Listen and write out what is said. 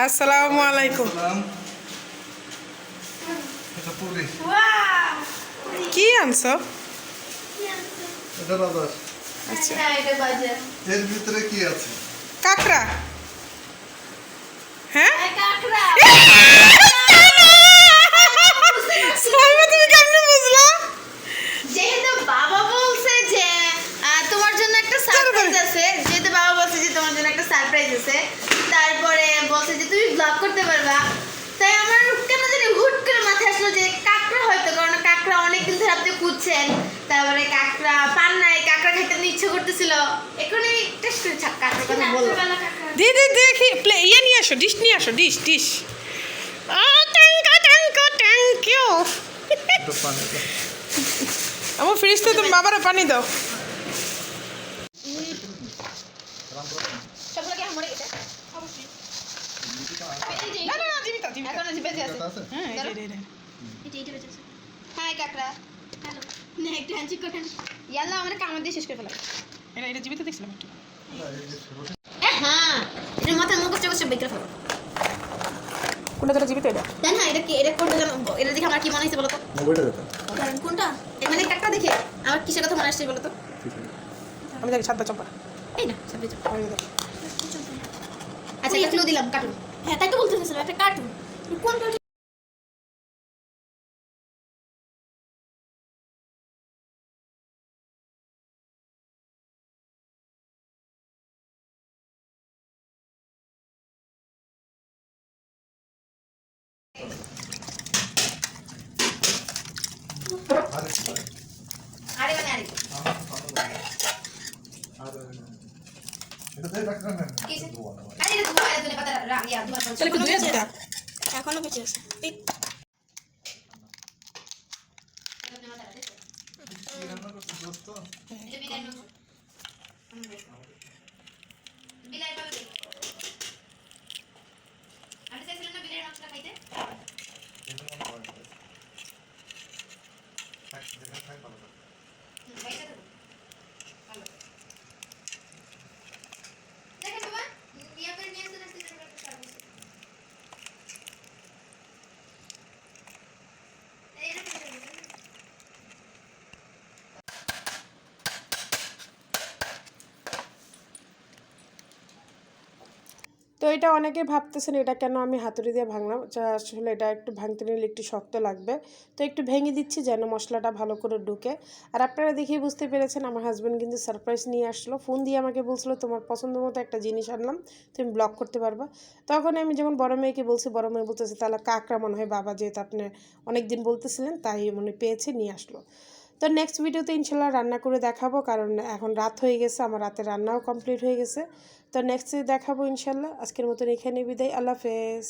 আসসালামু আলাইকুম। কি আনছো? এটা বাজার। আচ্ছা। এর ভিতরে কি আছে? কাকড়া। হ্যাঁ? সাইমা তুমি কেমনে বুঝলা? যেহেতু বাবা বলছে যে তোমার জন্য একটা সারপ্রাইজ আছে যেহেতু বাবা বলছে যে তোমার জন্য একটা সারপ্রাইজ আছে ব্লগ করতে পারবা। তাই আমার কেন জানি হুট করে মাথায় আসলো যে কাঁকড়া হয়তো কারণ কাঁকড়া অনেকদিন ধরে আপনি খুঁজছেন। তারপরে কাঁকড়া পান নাই কাঁকড়া খেতে ইচ্ছে করতেছিল। এখনই টেস্ট করে ছাক কাঁকড়ার কথা বলব দি দি দেখি প্লে ইয়ে নিয়ে আসো ডিশ নিয়ে আসো ডিশ ডিশ। আমার ফ্রিজতে তুমি বাবারে পানি দাও সবগুলো কি মরে গেছে এই যে- না না না জীবিত জীবিত এখনও বেঁচে আছে এটা হ্যাঁ বেঁচে আছে হাই কাকড়া। হ্যালো। না একটু করেন ইয়াল্লা আমার কামড় দিয়ে শেষ করে ফেলা এটা এটা জীবিত দেখছিলাম একটু। এটা এই যে ছোট- হ্যাঁ। এটা মাথায় মুখ কষ্ট কষ্ট ফেলো। কোনটা যেটা জীবিত এটা? তাই না এটা কি এটা কোনটা জানো এটা দেখে আমার কি মনে হয়েছে বলো তো মোবাইলটা দেখো। কোনটা? এ মানে দেখে আমার কিসের কথা মনে আসছে বলো তো আমি সাতটা চম্পা। এই না দেখি। আচ্ছা একটা ক্লু দিলাম কার্টুন হ্যাঁ তাই তো বলতে চাইছিলাম একটা কার্টুন কোনটা আরে কি আরে। মানে আরে আরে, এটা দিয়ে রাখতে না কিসে? এখনও বেঁচে আছে। এই কি রান্না করছিস দোস্ত? এটা বিলাই মাংস বিলাই পাবে আমি চাইছিলাম না বিলাই মাংসটা খাইতে এটা মনে হয় না। থাক, যেখানে থাক ভালো থাক। হুম, খাইতে দেবো ভালো দেখেন বাবা ইয়া করে নিয়ে আসতে আসতে একটা সার্ভিস এইরকম সার্ভিস তো এটা অনেকে ভাবতেছেন এটা কেন আমি হাতুড়ি দিয়ে ভাঙলাম? আসলে এটা একটু ভাঙতে নিলে একটু শক্ত লাগবে। তো একটু ভেঙে দিচ্ছি যেন মশলাটা ভালো করে ঢুকে। আর আপনারা দেখেই বুঝতে পেরেছেন, আমার হাজব্যান্ড কিন্তু সারপ্রাইজ নিয়ে আসলো। ফোন দিয়ে আমাকে বলছিলো, তোমার পছন্দ মতো একটা জিনিস আনলাম, তুমি ব্লক করতে পারবা? তখন আমি যখন বড় মেয়েকে বলছি, বড় মেয়ে বলতেছে, তাহলে কাকরা মনে হয় বাবা, যেহেতু আপনি অনেক দিন বলতেছিলেন, তাই মনে পেয়েছে, নিয়ে আসলো। তো নেক্সট ভিডিওতে ইনশাল্লাহ রান্না করে দেখাবো, কারণ এখন রাত হয়ে গেছে, আমার রাতে রান্নাও কমপ্লিট হয়ে গেছে। তো নেক্সট দেখাবো ইনশাল্লাহ। আজকের মতন এখানে বিদায়। আল্লাহ হাফেজ।